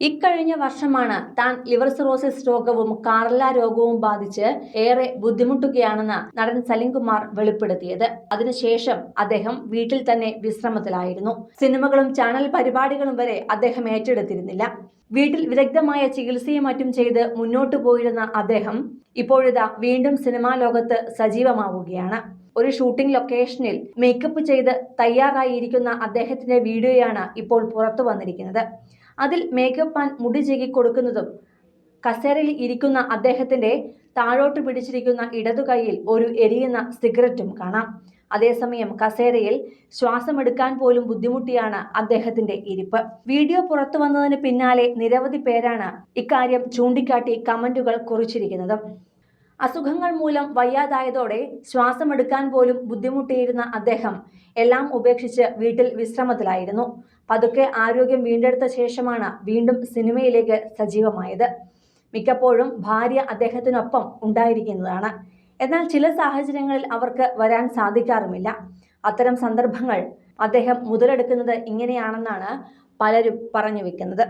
ഇക്കഴിഞ്ഞ വർഷമാണ് താൻ ലിവർ സിറോസിസ് രോഗവും കാർല രോഗവും ബാധിച്ച് ഏറെ ബുദ്ധിമുട്ടുകയാണെന്ന് നടൻ സലിംകുമാർ വെളിപ്പെടുത്തിയത്. അതിനുശേഷം അദ്ദേഹം വീട്ടിൽ തന്നെ വിശ്രമത്തിലായിരുന്നു. സിനിമകളും ചാനൽ പരിപാടികളും വരെ അദ്ദേഹം ഏറ്റെടുത്തിരുന്നില്ല. വീട്ടിൽ വിദഗ്ധമായ ചികിത്സയും മറ്റും ചെയ്ത് മുന്നോട്ടു പോയിരുന്ന അദ്ദേഹം ഇപ്പോഴിതാ വീണ്ടും സിനിമാ ലോകത്ത് സജീവമാവുകയാണ്. ഒരു ഷൂട്ടിംഗ് ലൊക്കേഷനിൽ മേക്കപ്പ് ചെയ്ത് തയ്യാറായിരിക്കുന്ന അദ്ദേഹത്തിന്റെ വീഡിയോയാണ് ഇപ്പോൾ പുറത്തു വന്നിരിക്കുന്നത്. അതിൽ മേക്കപ്പ് മാൻ മുടി ചെകി കൊടുക്കുന്നതും കസേരയിൽ ഇരിക്കുന്ന അദ്ദേഹത്തിന്റെ താഴോട്ട് പിടിച്ചിരിക്കുന്ന ഇടതു കൈയിൽ ഒരു എരിയുന്ന സിഗരറ്റും കാണാം. അതേസമയം കസേരയിൽ ശ്വാസമെടുക്കാൻ പോലും ബുദ്ധിമുട്ടിയാണ് അദ്ദേഹത്തിന്റെ ഇരിപ്പ്. വീഡിയോ പുറത്തു വന്നതിന് പിന്നാലെ നിരവധി പേരാണ് ഇക്കാര്യം ചൂണ്ടിക്കാട്ടി കമന്റുകൾ കുറിച്ചിരിക്കുന്നത്. അസുഖങ്ങൾ മൂലം വയ്യാതായതോടെ ശ്വാസമെടുക്കാൻ പോലും ബുദ്ധിമുട്ടിയിരുന്ന അദ്ദേഹം എല്ലാം ഉപേക്ഷിച്ച് വീട്ടിൽ വിശ്രമത്തിലായിരുന്നു. പതുക്കെ ആരോഗ്യം വീണ്ടെടുത്ത ശേഷമാണ് വീണ്ടും സിനിമയിലേക്ക് സജീവമായത്. മിക്കപ്പോഴും ഭാര്യ അദ്ദേഹത്തിനൊപ്പം ഉണ്ടായിരിക്കുന്നതാണ്. എന്നാൽ ചില സാഹചര്യങ്ങളിൽ അവർക്ക് വരാൻ സാധിക്കാറുമില്ല. അത്തരം സന്ദർഭങ്ങൾ അദ്ദേഹം മുതലെടുക്കുന്നത് ഇങ്ങനെയാണെന്നാണ് പലരും പറഞ്ഞു വെക്കുന്നത്.